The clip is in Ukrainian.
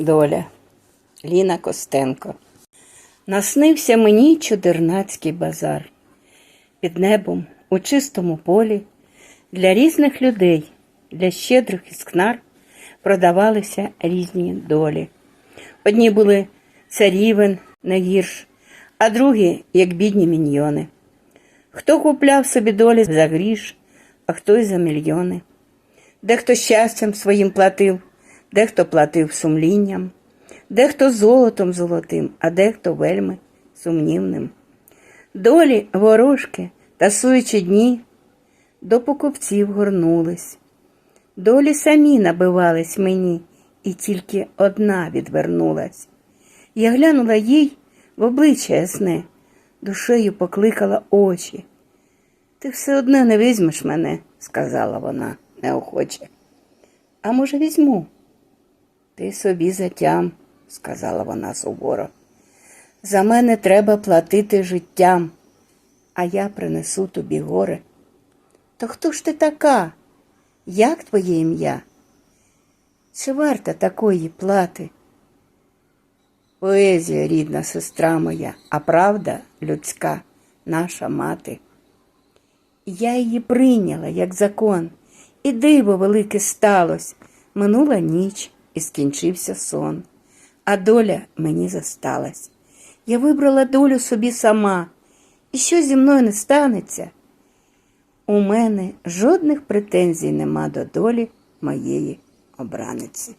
доля. Ліна Костенко. Наснився мені чудернацький базар. Під небом у чистому полі для різних людей, для щедрих іскнар продавалися різні долі. Одні були царівен не гірш, а другі, як бідні міньйони. Хто купляв собі долі за гріш, а хто й за мільйони. Дехто щастям своїм платив, дехто платив сумлінням, дехто золотом золотим, а дехто вельми сумнівним. Долі ворожки, тасуючи дні, до покупців горнулись. Долі самі набивались мені, і тільки одна відвернулась. Я глянула їй в обличчя ясне, душею покликала очі. Ти все одно не візьмеш мене, сказала вона неохоче. А може, візьму? Ти собі затям, сказала вона суворо. За мене треба платити життям, а я принесу тобі горе. То хто ж ти така? Як твоє ім'я? Чи варта такої плати? Поезія, рідна сестра моя, а правда людська, наша мати. Я її прийняла як закон, і диво велике сталось. Минула ніч і скінчився сон, а доля мені засталась. Я вибрала долю собі сама, і що зі мною не станеться? У мене жодних претензій нема до долі моєї обраниці.